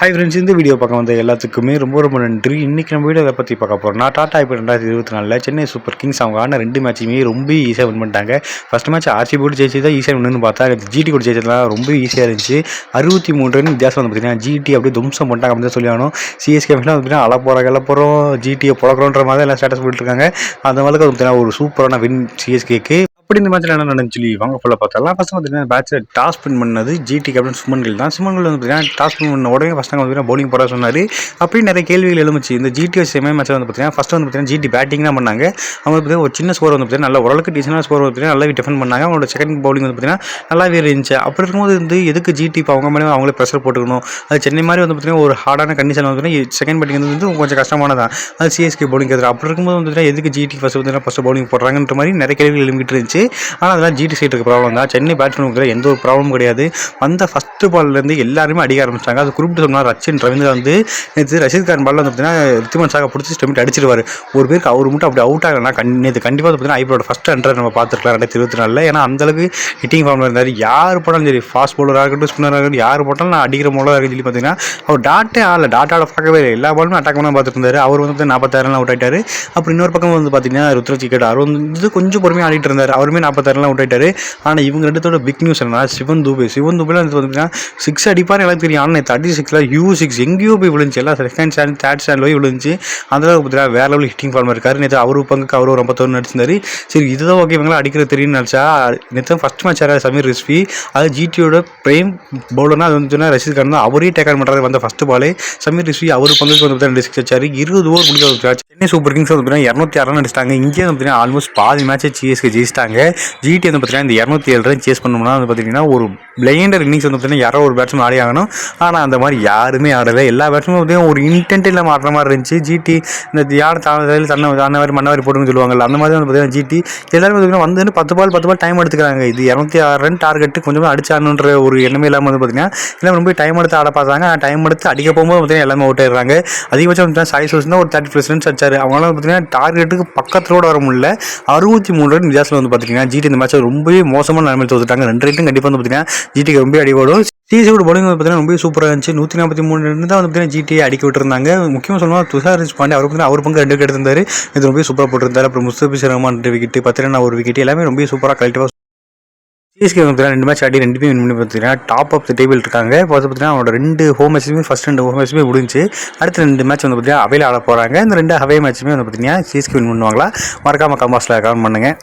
Hi friends இந்த video பார்க்க வந்த எல்லாத்துக்குமே ரொம்ப ரொம்ப நன்றி. இன்றைக்கி நம்ம வீடியோ பற்றி பார்க்க போகிறோம் நான் டாட்டா இப்போ ரெண்டாயிரத்தி இருபத்தி நாலில் சென்னை சூப்பர் கிங்ஸ் அவங்க ஆன ரெண்டு மேட்சுமே ரொம்ப ஈஸியாக வின் பண்ணிட்டாங்க. ஃபஸ்ட் மேட்ச் ஆர்சி போட்டு ஜெயிச்சு தான் ஈஸியாக வின்னு பார்த்தா ஜிடி கூட ஜெயிச்சதுலாம் ரொம்ப ஈஸியாக இருந்துச்சு. அறுபத்தி மூணு ரன் வித்தியாசம் வந்து பார்த்தீங்கன்னா ஜிடி அப்படியே தும்சம் பண்ணிட்டாங்க அப்படின்னு சொல்லி ஆகணும் சிஎஸ்கே வந்து பார்த்தீங்கன்னா அல போகிற எல்லாம் போகிறோம் ஜிடியை புழக்கிறோன்ற மாதிரி எல்லாம் ஸ்டேட்டஸ் போட்டுருக்காங்க அந்த மாதிரி வந்து பார்த்தீங்கன்னா ஒரு சூப்பரான வின் சிஎஸ்கேக்கு அப்படி இந்த மேட்ச்சில் என்ன நடந்துச்சு சொல்லி வாங்க ஃபுல்லாக பார்த்தலாம் ஃபஸ்ட் பார்த்தீங்கன்னா பேட்சில் டாஸ் பின் பண்ணது ஜிடி கேப்டன் சுமன் தான் சுமன் வந்து பார்த்தீங்கன்னா டாஸ் பின் பண்ண உடனே ஃபஸ்ட் வந்து பார்த்தீங்கன்னா போலிங் போட சொன்னார் அப்படி நிறைய கேள்விகள் எழுந்துச்சு இந்த ஜிடி சேமே மேட்ச்சில் வந்து பார்த்தீங்கன்னா ஃபஸ்ட் வந்து பார்த்தீங்கன்னா ஜிடி பேட்டிங் தான் பண்ணாங்க அவங்க பார்த்தீங்கன்னா ஒரு சின்ன ஸ்கோர் வந்து பார்த்தீங்கன்னா நல்ல ஓரளவுக்கு டீசனாக ஸ்கோர் வந்து பார்த்தீங்கன்னா நல்லாவே டிஃபெண்ட் பண்ணாங்க அவங்களோட செகண்ட் பவுலிங் வந்து பார்த்தீங்கன்னா நல்லாவே இருந்துச்சு அப்படி இருக்கும்போது வந்து எதுக்கு ஜிடி இப்போ அவங்க மேலே அவங்களே ப்ரெஷர் போட்டுக்கணும் அது சென்னை மாதிரி வந்து பார்த்தீங்கன்னா ஒரு ஹார்டான கண்டிஷன் வந்து செகண்ட் பேட்டிங் வந்து கொஞ்சம் கஷ்டமானதான் அது சிஎஸ்கே பவுலிங் எதிராக அப்படி இருக்கும்போது வந்து பார்த்தீங்கன்னா எதுக்கு ஜிடி ஃபஸ்ட் வந்து ஃபஸ்ட் பவுலிங் போடுறாங்கன்ற மாதிரி நிறைய கேள்விகள் எழுப்பிட்டு இருந்துச்சு ஆனால் அதெல்லாம் ஜிடி சீட்டுக்கு ப்ராப்ளம் தான். சென்னை பேட்ஸ்மேனுக்கு எந்த ஒரு ப்ராப்ளமும் கிடையாது. வந்த ஃபஸ்ட்டு பால்லேருந்து எல்லாருமே அடிக்க ஆரம்பிச்சாங்க அது குறிப்பிட்டு சொன்னால் ரச்சின் ரவீந்திரா வந்து நேற்று ரஷீத் கான் பாலில் வந்து பார்த்தீங்கன்னா ரித்திமன் சாக பிடிச்சி ஸ்டெமிட் அடிச்சிருவார். ஒரு பேருக்கு அவர் மட்டும் அப்படி அவுட் ஆகலாம் கண் நேற்று கண்டிப்பாக வந்து பார்த்தீங்கன்னா ஐபிஎலோட ஃபஸ்ட் ஹண்ட்ரட் நம்ம பார்த்துருக்கலாம் ரெண்டாயிரத்தி இருபத்தி நாலில். ஏன்னா அந்தளவுக்கு ஹிட்டிங் ஃபார்மில் இருந்தார். யார் போட்டாலும் சரி ஃபாஸ்ட் பவுலராக இருக்கட்டும் ஸ்பின்னராக இருக்கட்டும் யார் போட்டாலும் நான் அடிக்கிற மூலம் இருக்குன்னு சொல்லி பார்த்தீங்கன்னா அவர் டாட்டே ஆடல. டாட்டாவில் பார்க்கவே இல்லை. எல்லா பாலுமே அட்டாக் பண்ண பார்த்துட்டு இருந்தார். அவர் வந்து நாற்பத்தாயிரம் அவுட் ஆகிட்டார் அப்புறம் இன்னொரு பக்கம் வந்து பார்த்தீங்கன்னா ருத்ரஜ் கேட்டார் அவர் வந்து கொஞ்சம் பொறுமையாக ஆடிட்டு இருந்தார். அவர் அவருமே நாற்பத்தாயிரம் அவுட் ஆனால் இவங்க ரெண்டுத்தோட பிக் நியூஸ் என்னன்னா சிவன் தூபே. சிவன் தூபேல வந்து பார்த்தீங்கன்னா சிக்ஸ் அடிப்பார் எனக்கு தெரியும். ஆனால் தேர்ட்டி சிக்ஸில் யூ சிக்ஸ் எங்கேயோ போய் விழுந்துச்சு. எல்லாம் செகண்ட் ஸ்டாண்ட் தேர்ட் ஸ்டாண்ட் போய் விழுந்துச்சு. அந்த பார்த்தீங்கன்னா வேற லெவல் ஹிட்டிங் ஃபார்ம் இருக்காரு. நேற்று அவரு பங்குக்கு அவர் ஒரு ஐம்பத்தொன்று நடிச்சிருந்தாரு சரி இதுதான் ஓகே இவங்களாம் அடிக்கிறது தெரியும்னு நினச்சா நேற்று ஃபஸ்ட் மேட்ச் ஆறாரு சமீர் ரிஸ்வி. அது ஜிடியோட பிரேம் பவுலர்னா அது வந்து ரஷித் ரஷீத் கான் தான் அவரே டேக் ஆன் பண்ணுறாரு வந்த ஃபஸ்ட் பாலே சமீர் ரிஸ்வி அவர் பங்குக்கு வந்து பார்த்தீங்கன்னா சிக்ஸ் வச்சார். இருபது ஓவர் முடிஞ்ச சென்னை சூப்பர் கிங்ஸ் வந்து பார்த்தீங்கன்னா இரநூத்தி ஆறு நடிச்சிட்டாங்க அடிச்சிட்டாங்க. இங்கே வந்து பார்த்தீங்கன்னா ஆல்மோஸ்ட் பாதி மேட்சை சிஎஸ்கே ஜெயிச்சிட்டாங்க. ஜிடி வந்து பார்த்தீங்கன்னா இந்த இரநூத்தி ஏழு ரன் சேஸ் பண்ணோம்னா வந்து பார்த்தீங்கன்னா ஒரு பிளைண்டர் இன்னிங்ஸ் வந்து பார்த்தீங்கன்னா யாரோ ஒரு பேட்ஸ்மேன் ஆடி ஆகணும். ஆனால் அந்த மாதிரி யாருமே ஆடலை. எல்லா பேட்ஸ்மேன் பார்த்தீங்கன்னா ஒரு இன்டென்ட் இல்லாமல் ஆடுற மாதிரி இருந்துச்சு. ஜிடி இந்த யார் தாழ்ந்ததில் தன்னை அந்த மாதிரி மண்ண போட்டுன்னு சொல்லுவாங்கல்ல அந்த மாதிரி வந்து பார்த்தீங்கன்னா ஜிடி எல்லாரும் பார்த்தீங்கன்னா வந்து பத்து பால் பத்து பால் டைம் எடுத்துக்கிறாங்க. இது இரநூத்தி ஆறு ரன் டார்கெட்டு கொஞ்சமாக அடிச்சானுன்ற ஒரு எண்ணமே இல்லாமல் வந்து பார்த்தீங்கன்னா எல்லாம் ரொம்ப டைம் எடுத்து ஆட பார்த்தாங்க. ஆனால் டைம் எடுத்து அடிக்க போகும்போது பார்த்தீங்கன்னா எல்லாமே அவுட் ஆயிடுறாங்க. அதிகபட்சம் பார்த்தீங்கன்னா சாய் சோஸ் ஒரு தேர்ட்டி ப்ளஸ் ரன்ஸ் அடிச்சார். அவங்களால பார்த்தீங்கன்னா டார்கெட்டுக்கு பக்கத்தோட வர முடியல. அறுபத்தி மூணு ரன் வித்தியாசம் வந்து பார்த்தீங்கன்னா ஜிடி இந்த மேட்ச்சை ரொம்பவே மோசமான நிலைமையில் தோத்துட்டாங்க. ரெண்டு ரேட்டும் கண்டிப்பாக வந்து பார்த்தீங்கன்னா ஜிடிக்கு ரொம்ப அடிபடும். சிசியோட bowling வந்து பார்த்தீங்கன்னா ரொம்ப சூப்பராக இருந்துச்சு. நூற்றி நாற்பத்தி மூணு ரன் தான் வந்து பார்த்தீங்கன்னா ஜிடியை அடிக்க விட்டுருந்தாங்க. முக்கியமாக சொல்லணும் துஷார் ரிஷ் பாண்டே அவர் பார்த்தீங்கன்னா அவர் பங்கு ரெண்டு விக்கெட் இருந்தார் இது ரொம்ப சூப்பராக போட்டிருந்தார். அப்புறம் முஸ்தபிஸ் ரஹ்மான் ரெண்டு விக்கெட் பத்து ரன் ஒரு விக்கெட் எல்லாமே ரொம்ப சூப்பராக கலெக்டிவாக சிஎஸ்கே வந்து பார்த்தீங்கன்னா ரெண்டு மேட்ச் ஆடி ரெண்டுமே வின் பண்ணி பார்த்தீங்கன்னா டாப் ஆஃப் த டேபிள் இருக்காங்க. இப்போ வந்து பார்த்தீங்கன்னா அவனோட ரெண்டு ஹோம் மேட்ச்சுமே ஃபஸ்ட் ரெண்டு ஹோம் மேட்ச்சுமே முடிஞ்சு அடுத்த ரெண்டு மேட்ச் வந்து பார்த்தீங்கன்னா அவையில் ஆட போகிறாங்க இந்த ரெண்டு அவே மேட்ச்சுமே வந்து பார்த்தீங்கன்னா சிஎஸ்கே வின் பண்ணுவாங்களா? மறக்காமல் கம்பாஸில் கமெண்ட் பண்ணுங்கள்